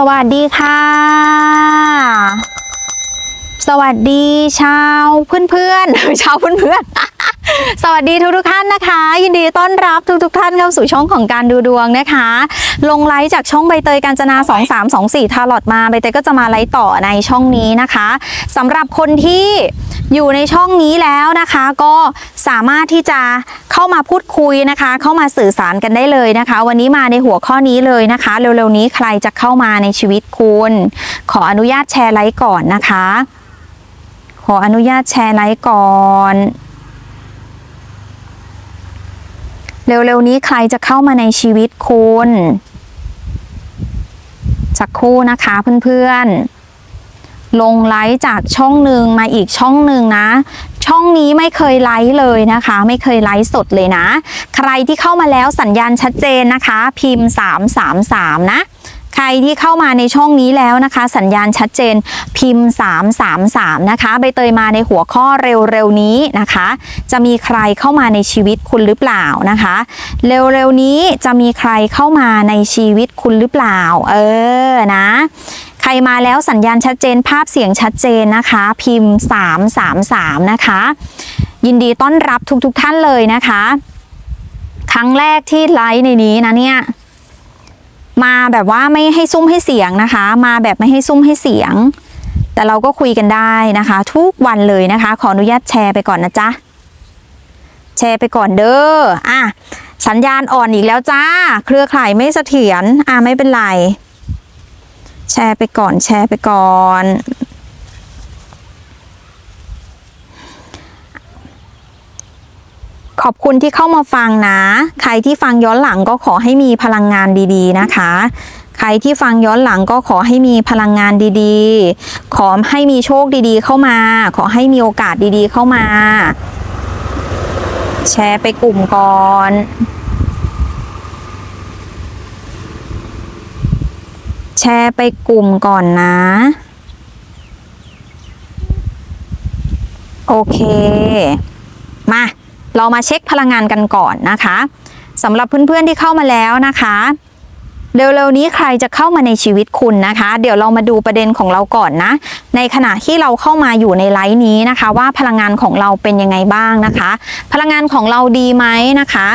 สวัสดีค่ะ สวัสดีชาวเพื่อนๆชาวเพื่อนๆ สวัสดีทุกๆท่านนะคะ ยินดีต้อนรับทุกๆท่านเข้าสู่ช่องของการดูดวงนะคะ ลงไลฟ์จากช่องใบเตยกาญจนา 2324 ทาลอตมาใบเตยก็จะมาไลฟ์ต่อในช่องนี้นะคะสำหรับคนที่อยู่ในช่องนี้แล้วนะคะ ก็สามารถที่จะเข้ามาพูดคุยนะคะ เข้ามาสื่อสารกันได้เลยนะคะ วันนี้มาในหัวข้อนี้เลยนะคะ เร็วๆนี้ใครจะเข้ามาในชีวิตคุณ ขออนุญาตแชร์ไลฟ์ก่อนนะคะ ขออนุญาตแชร์ไลฟ์ก่อน เร็วๆนี้ใครจะเข้ามาในชีวิตคุณสักคู่นะคะเพื่อนๆ ลงไลฟ์จากช่องหนึ่งมาอีกช่องหนึ่งนะ ช่องนี้ไม่เคยไลฟ์เลยนะคะ ไม่เคยไลฟ์สดเลยนะ ใครที่เข้ามาแล้วสัญญาณชัดเจนนะคะ พิมพ์ 333 นะ ใครที่เข้ามาในช่องนี้แล้วนะคะ สัญญาณชัดเจนพิมพ์ 333 นะคะ ใบเตยมาในหัวข้อเร็วๆนี้นะคะ จะมีใครเข้ามาในชีวิตคุณหรือเปล่านะคะ เร็วๆนี้จะมีใครเข้ามาในชีวิตคุณหรือเปล่า เออนะใครมาแล้วสัญญาณชัดเจนภาพเสียงชัดเจนนะคะ พิมพ์ 333 นะคะ ยินดีต้อนรับทุกๆท่านเลยนะคะ ครั้งแรกที่ไลฟ์ในนี้นะเนี่ย มาแบบว่าไม่ให้ซุ่มให้เสียงนะคะ มาแบบไม่ให้ซุ่มให้เสียง แต่เราก็คุยกันได้นะคะ ทุกวันเลยนะคะ ขออนุญาตแชร์ไปก่อนนะจ๊ะแชร์ไปก่อนเด้ออะสัญญาณอ่อนอีกแล้วจ้า เครือข่ายไม่เสถียรอะไม่เป็นไร แชร์ไปก่อนแชร์ไปก่อน ขอบคุณที่เข้ามาฟังนะ ใครที่ฟังย้อนหลังก็ขอให้มีพลังงานดีๆนะคะ ใครที่ฟังย้อนหลังก็ขอให้มีพลังงานดีๆ ขอให้มีโชคดีๆ เข้ามา ขอให้มีโอกาสดีๆ เข้ามา แชร์ไปกลุ่มก่อนแชร์ไปกลุ่มก่อนนะ โอเค มา เรามาเช็คพลังงานกันก่อนนะคะสำหรับเพื่อนๆที่เข้ามาแล้วนะคะเร็วๆนี้ใครจะเข้ามาในชีวิตคุณนะคะ เดี๋ยวเรามาดูประเด็นของเราก่อนนะ ในขณะที่เราเข้ามาอยู่ในไลฟ์นี้นะคะ ว่าพลังงานของเราเป็นยังไงบ้างนะคะ พลังงานของเราดีไหมนะคะ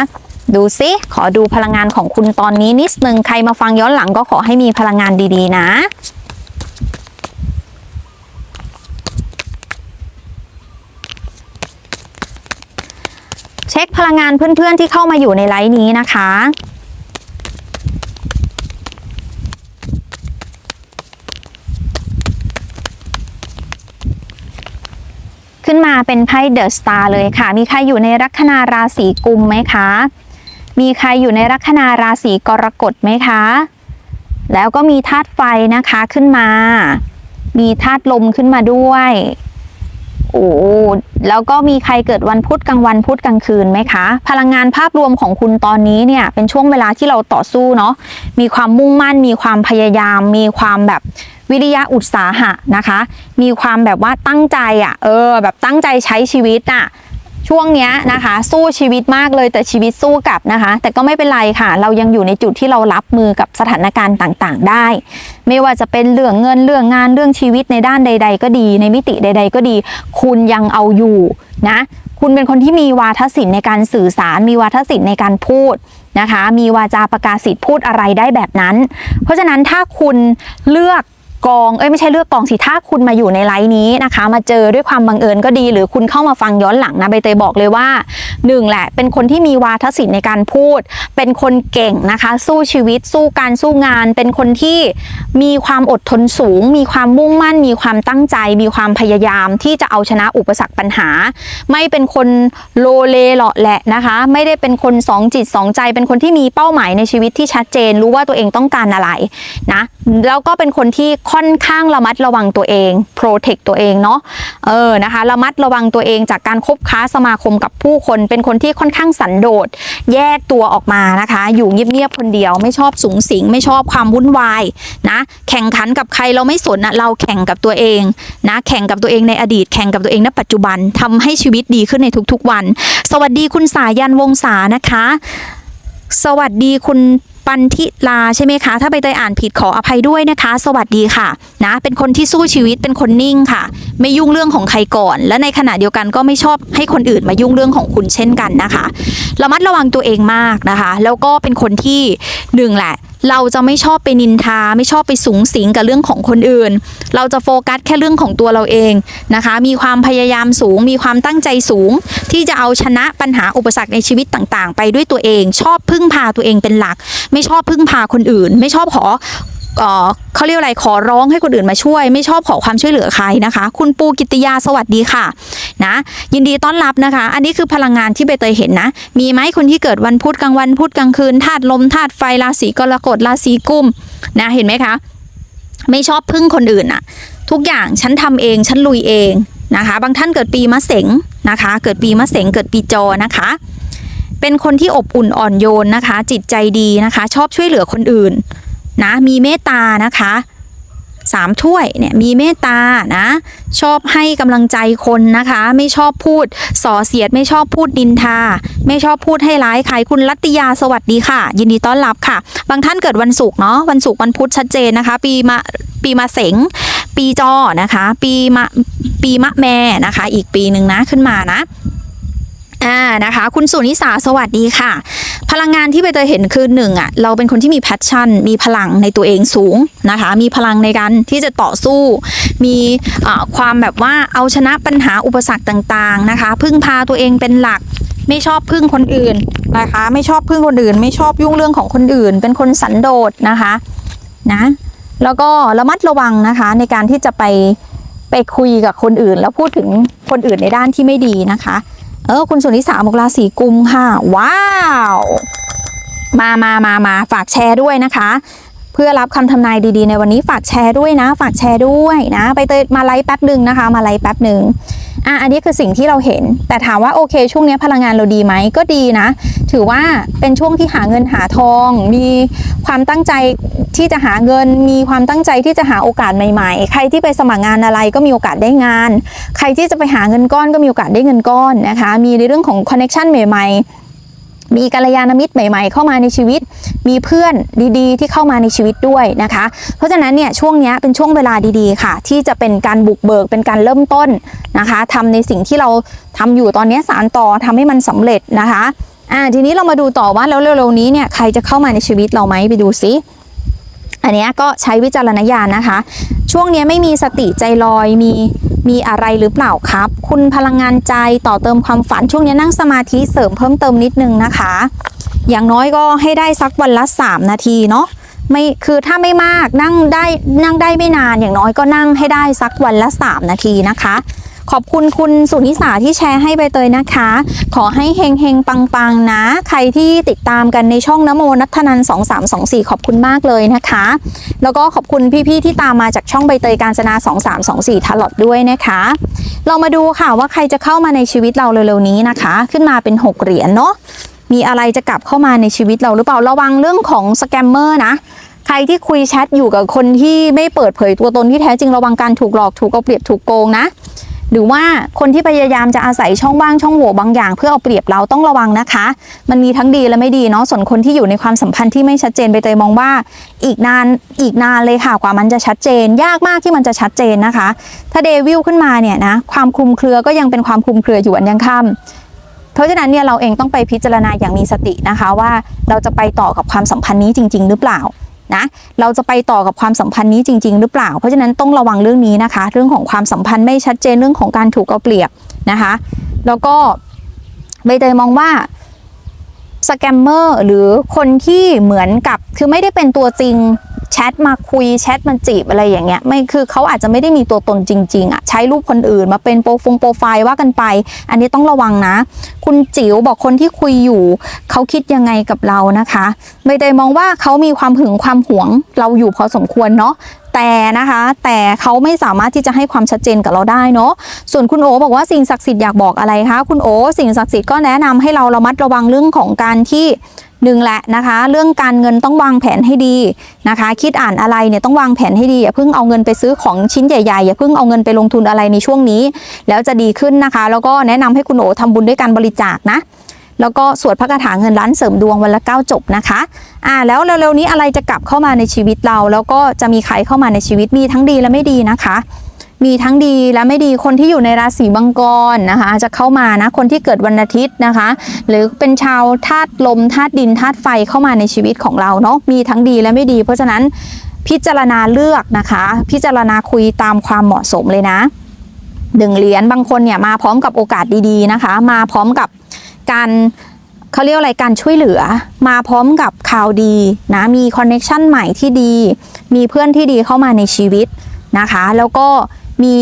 ดูซิขอดูพลังงานของคุณตอนนี้นิดนึงใครมาฟังย้อนหลังก็ขอให้มีพลังงานดีๆนะ เช็คพลังงานเพื่อนๆที่เข้ามาอยู่ในไลฟ์นี้นะคะ ขึ้นมาเป็นไพ่เดอะสตาร์เลยค่ะ มีใครอยู่ในลัคนาราศีกุมไหมคะ มีใครอยู่ในลัคนาราศีกรกฎไหมคะ แล้วก็มีธาตุไฟนะคะขึ้นมา มีธาตุลมขึ้นมาด้วย โอ้แล้วก็มีใครเกิดวันพุธกลางวันพุธกลางคืนไหมคะ พลังงานภาพรวมของคุณตอนนี้เนี่ยเป็นช่วงเวลาที่เราต่อสู้เนาะมีความมุ่งมั่น มีความพยายาม มีความแบบวิริยะอุตสาหะนะคะ มีความแบบว่าตั้งใจอะ่ะเออแบบตั้งใจใช้ชีวิตอะ่ะ ช่วงเนี้ยนะคะ สู้ชีวิตมากเลยแต่ชีวิตสู้กลับนะคะ แต่ก็ไม่เป็นไรค่ะ เรายังอยู่ในจุดที่เรารับมือกับสถานการณ์ต่างๆ ได้ ไม่ว่าจะเป็นเรื่องเงินเรื่องงานเรื่องชีวิตในด้านใด ๆ ก็ดี ในมิติใด ๆ ก็ดี คุณยังเอาอยู่นะคุณเป็นคนที่มีวาทศิลป์ในการสื่อสาร มีวาทศิลป์ในการพูดนะคะ มีวาจาประกาศสิทธิ์พูดอะไรได้แบบนั้น เพราะฉะนั้นถ้าคุณเลือก กองเอ้ยไม่ใช่เลือกกองสิถ้าคุณมาอยู่ในไลน์นี้นะคะ มาเจอด้วยความบังเอิญก็ดี หรือคุณเข้ามาฟังย้อนหลังนะใบเตยบอกเลยว่าหนึ่งแหละ เป็นคนที่มีวาทศิลป์ในการพูด เป็นคนเก่งนะคะ สู้ชีวิต สู้การสู้งาน เป็นคนที่มีความอดทนสูง มีความมุ่งมั่น มีความตั้งใจ มีความพยายามที่จะเอาชนะอุปสรรคปัญหา ไม่เป็นคนโลเลหลาะแหละนะคะ ไม่ได้เป็นคนสองจิตสองใจ เป็นคนที่มีเป้าหมายในชีวิตที่ชัดเจน รู้ว่าตัวเองต้องการอะไรนะ แล้วก็เป็นคนที่ค่อนข้างระมัดระวังตัวเองโปรเทคตัวเองเนาะเออนะคะระมัดระวังตัวเองจากการคบค้าสมาคมกับผู้คน เป็นคนที่ค่อนข้างสันโดษแยกตัวออกมานะคะ อยู่เงียบๆคนเดียว ไม่ชอบสูงสิง ไม่ชอบความวุ่นวายนะแข่งขันกับใครเราไม่สนนะเราแข่งกับตัวเองนะแข่งกับตัวเองในอดีต แข่งกับตัวเองณปัจจุบันทำให้ชีวิตดีขึ้นในทุกๆวัน สวัสดีคุณสายันวงศานะคะ สวัสดีคุณ ปันทิลาใช่ไหมคะ ถ้าใบเตยอ่านผิดขออภัยด้วยนะคะ สวัสดีค่ะนะเป็นคนที่สู้ชีวิตเป็นคนนิ่งค่ะ ไม่ยุ่งเรื่องของใครก่อน และในขณะเดียวกันก็ไม่ชอบให้คนอื่นมายุ่งเรื่องของคุณเช่นกันนะคะระมัดระวังตัวเองมากนะคะ แล้วก็เป็นคนที่หนึ่งแหละ เราจะไม่ชอบไปนินทา ไม่ชอบไปสูงสิงกับเรื่องของคนอื่น เราจะโฟกัสแค่เรื่องของตัวเราเองนะคะ มีความพยายามสูง มีความตั้งใจสูง ที่จะเอาชนะปัญหาอุปสรรคในชีวิตต่างๆ ไปด้วยตัวเอง ชอบพึ่งพาตัวเองเป็นหลัก ไม่ชอบพึ่งพาคนอื่น ไม่ชอบขอ เขาเรียกอะไรขอร้องให้คนอื่นมาช่วย ไม่ชอบขอความช่วยเหลือใครนะคะ คุณปูกิติยาสวัสดีค่ะนะยินดีต้อนรับนะคะ อันนี้คือพลังงานที่ใบเตยเห็นนะ มีไหมคนที่เกิดวันพุธกลางวันพุธกลางคืนธาตุลมธาตุไฟราศีกรกฎราศีกุมนะเห็นไหมคะ ไม่ชอบพึ่งคนอื่นอะทุกอย่างฉันทำเองฉันลุยเองนะคะ บางท่านเกิดปีมะเสงนะคะ เกิดปีมะเสงเกิดปีจอนะคะเป็นคนที่อบอุ่นอ่อนโยนนะคะ จิตใจดีนะคะ ชอบช่วยเหลือคนอื่น นะมีเมตตานะคะสามถ้วยเนี่ยมีเมตตานะชอบให้กำลังใจคนนะคะ ไม่ชอบพูดส่อเสียดไม่ชอบพูดดินทา ไม่ชอบพูดให้ร้ายใครคุณรัตติยาสวัสดีค่ะ ยินดีต้อนรับค่ะ บางท่านเกิดวันศุกร์เนาะวันศุกร์วันพุธชัดเจนนะคะ ปีมะปีมะเสงปีจอนะคะ ปีมะปีมะแม่นะคะ อีกปีหนึ่งนะขึ้นมานะ อ่านะคะ คุณสุนิสาสวัสดีค่ะ พลังงานที่ใบเตยเห็นคือหนึ่งอะเราเป็นคนที่มีแพชชั่น มีพลังในตัวเองสูงนะคะ มีพลังในการที่จะต่อสู้ มีความแบบว่าเอาชนะปัญหาอุปสรรคต่างๆนะคะ พึ่งพาตัวเองเป็นหลักไม่ชอบพึ่งคนอื่นนะคะ ไม่ชอบพึ่งคนอื่น ไม่ชอบยุ่งเรื่องของคนอื่น เป็นคนสันโดษนะคะนะแล้วก็ระมัดระวังนะคะในการที่จะไปไปคุยกับคนอื่น แล้วพูดถึงคนอื่นในด้านที่ไม่ดีนะคะ เออ คุณสุนิสาบอกราศีกุมค่ะ ว้าว มามามามาฝากแชร์ด้วยนะคะ เพื่อรับคำทำนายดีๆ ในวันนี้ฝากแชร์ด้วยนะ ฝากแชร์ด้วยนะ ไปเตยมาไลฟ์แป๊บหนึ่งนะคะ มาไลฟ์แป๊บหนึ่ง อะอันนี้คือสิ่งที่เราเห็น แต่ถามว่าโอเค ช่วงนี้พลังงานเราดีไหมก็ดีนะ ถือว่าเป็นช่วงที่หาเงินหาทอง มีความตั้งใจที่จะหาเงิน มีความตั้งใจที่จะหาโอกาสใหม่ ๆ ใครที่ไปสมัครงานอะไรก็มีโอกาสได้งาน ใครที่จะไปหาเงินก้อนก็มีโอกาสได้เงินก้อนนะคะ มีในเรื่องของคอนเน็ชันใหม่ๆ มีกัลยาณมิตรใหม่ ๆ เข้ามาในชีวิต มีเพื่อนดีๆ ที่เข้ามาในชีวิตด้วยนะคะ เพราะฉะนั้นเนี่ยช่วงนี้เป็นช่วงเวลาดีๆค่ะ ที่จะเป็นการบุกเบิกเป็นการเริ่มต้นนะคะทำในสิ่งที่เราทำอยู่ตอนนี้สารต่อทำให้มันสำเร็จนะคะอ่าทีนี้เรามาดูต่อว่าแล้วเร็วๆนี้เนี่ยใครจะเข้ามาในชีวิตเราไหมไปดูซิอันเนี้ยก็ใช้วิจารณญาณนะคะ ช่วงนี้ไม่มีสติใจลอยมี มีอะไรหรือเปล่าครับ คุณพลังงานใจต่อเติมความฝันช่วงนี้นั่งสมาธิเสริมเพิ่มเติมนิดนึงนะคะ อย่างน้อยก็ให้ได้สักวันละ 3 นาทีเนาะไม่คือถ้าไม่มากนั่งได้นั่งได้ไม่นานอย่างน้อยก็นั่งให้ได้สักวันละ 3 นาทีนะคะ ขอบคุณคุณสุนิสาที่แชร์ให้ใบเตยนะคะ ขอให้เฮงเฮงปังปังๆนะ ใครที่ติดตามกันในช่องนโมนัทนัน2324ขอบคุณมากเลยนะคะ แล้วก็ขอบคุณพี่ๆที่ตามมาจากช่องใบเตยการจนา2324ทลอดด้วยนะคะ เรามาดูค่ะว่าใครจะเข้ามาในชีวิตเราเร็วๆนี้นะคะ ขึ้นมาเป็น6เหรียญเนาะมีอะไรจะกลับเข้ามาในชีวิตเราหรือเปล่าระวังเรื่องของสแกมเมอร์นะใครที่คุยแชทอยู่กับคนที่ไม่เปิดเผยตัวตนที่แท้จริงระวังการถูกหลอกถูกเอาเปรียบถูกโกงนะ หรือว่าคนที่พยายามจะอาศัยช่องว่างช่องโหว่บางอย่าง เพื่อเอาเปรียบเราต้องระวังนะคะ มันมีทั้งดีและไม่ดีเนาะส่วนคนที่อยู่ในความสัมพันธ์ที่ไม่ชัดเจนไปเตยมองว่า อีกนานอีกนานเลยค่ะกว่ามันจะชัดเจน ยากมากที่มันจะชัดเจนนะคะ ถ้าเดวิลขึ้นมาเนี่ยนะความคลุมเครือก็ยังเป็นความคลุมเครืออยู่อันยังค่ำเพราะฉะนั้นเนี่ยเราเองต้องไปพิจารณาอย่างมีสตินะคะว่าเราจะไปต่อกับความสัมพันธ์นี้จริง ๆ หรือเปล่า นะเราจะไปต่อกับความสัมพันธ์นี้จริง ๆ หรือเปล่า เพราะฉะนั้นต้องระวังเรื่องนี้นะคะ เรื่องของความสัมพันธ์ไม่ชัดเจนเรื่องของการถูกเอาเปรียบนะคะ แล้วก็ใบเตยมองว่าสแกมเมอร์หรือคนที่เหมือนกับคือไม่ได้เป็นตัวจริง แชทมาคุยแชทมาจีบอะไรอย่างเงี้ยไม่คือเขาอาจจะไม่ได้มีตัวตนจริง ๆอะใช้รูปคนอื่นมาเป็นโปรฟงโปรไฟล์ว่ากันไป อันนี้ต้องระวังนะ คุณจิ๋วบอกคนที่คุยอยู่เขาคิดยังไงกับเรานะคะใบเตยมองว่าเขามีความหึงความหวงเราอยู่พอสมควรเนาะแต่นะคะแต่เขาไม่สามารถที่จะให้ความชัดเจนกับเราได้เนาะส่วนคุณโอบอกว่าสิ่งศักดิ์สิทธิ์อยากบอกอะไรคะคุณโอสิ่งศักดิ์สิทธิ์ก็แนะนำให้เราระมัดระวังเรื่องของการที่ หนึ่งแหละนะคะ เรื่องการเงินต้องวางแผนให้ดีนะคะ คิดอ่านอะไรเนี่ยต้องวางแผนให้ดีอย่าเพิ่งเอาเงินไปซื้อของชิ้นใหญ่ๆอย่าเพิ่งเอาเงินไปลงทุนอะไรในช่วงนี้ แล้วจะดีขึ้นนะคะ แล้วก็แนะนำให้คุณโอทำบุญด้วยการบริจาคนะแล้วก็สวดพระคาถาเงินล้านเสริมดวงวันละ9จบนะคะอ่าแล้วเร็วๆนี้อะไรจะกลับเข้ามาในชีวิตเรา แล้วก็จะมีใครเข้ามาในชีวิตมีทั้งดีและไม่ดีนะคะ มีทั้งดีและไม่ดีคนที่อยู่ในราศีมังกรนะคะจะเข้ามานะคนที่เกิดวันอาทิตย์นะคะ หรือเป็นชาวธาตุลมธาตุดินธาตุไฟเข้ามาในชีวิตของเราเนาะมีทั้งดีและไม่ดี เพราะฉะนั้นพิจารณาเลือกนะคะ พิจารณาคุยตามความเหมาะสมเลยนะหนึ่งเหรียญบางคนเนี่ยมาพร้อมกับโอกาสดีๆนะคะ มาพร้อมกับการเขาเรียกอะไรการช่วยเหลือ มาพร้อมกับข่าวดีนะมีคอนเน็ชันใหม่ที่ดี มีเพื่อนที่ดีเข้ามาในชีวิตนะคะ แล้วก็ มี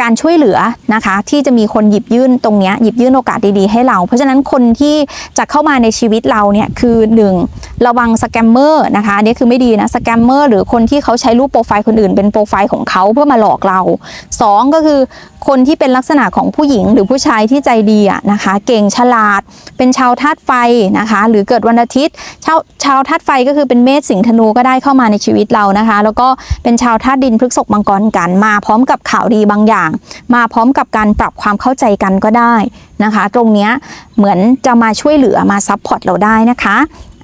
การช่วยเหลือนะคะที่จะมีคนหยิบยื่นตรงนี้หยิบยื่นโอกาสดีๆให้เรา เพราะฉะนั้นคนที่จะเข้ามาในชีวิตเราเนี่ยคือ 1. ระวังสแกมเมอร์นะคะอันนี้คือไม่ดีนะสแกมเมอร์หรือคนที่เขาใช้รูปโปรไฟล์คนอื่นเป็นโปรไฟล์ของเขาเพื่อมาหลอกเรา 2. ก็คือคนที่เป็นลักษณะของผู้หญิงหรือผู้ชายที่ใจดีอะนะคะเก่งฉลาด เป็นชาวธาตุไฟนะคะหรือเกิดวันอาทิตย์ชาวชาวธาตุไฟก็คือเป็นเมษสิงห์ธนูก็ได้เข้ามาในชีวิตเรานะคะ แล้วก็เป็นชาวธาตุดินพฤกษภมังกรกันมาพร้อมกับข่าวดีบางอย่าง มาพร้อมกับการปรับความเข้าใจกันก็ได้นะคะ ตรงนี้เหมือนจะมาช่วยเหลือมาซัพพอร์ตเราได้นะคะ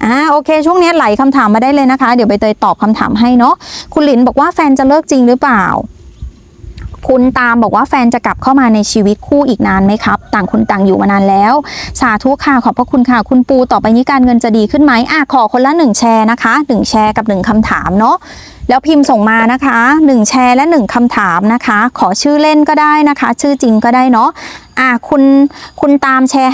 อ่าโอเค ช่วงนี้ไหลคำถามมาได้เลยนะคะ เดี๋ยวไปเตยตอบคำถามให้เนาะคุณหลินบอกว่าแฟนจะเลิกจริงหรือเปล่า คุณตามบอกว่าแฟนจะกลับเข้ามาในชีวิตคู่อีกนานไหมครับ ต่างคนต่างอยู่มานานแล้ว สาธุค่ะขอบพระคุณค่ะ คุณปูต่อไปนี้การเงินจะดีขึ้นไหมอะขอคนละหนึ่งแชร์นะคะหนึ่งแชร์กับหนึ่งคำถามเนาะแล้วพิมพ์ส่งมานะคะหนึ่งแชร์และหนึ่งคำถามนะคะ ขอชื่อเล่นก็ได้นะคะ ชื่อจริงก็ได้เนาะอะคุณคุณตามแชร์ให้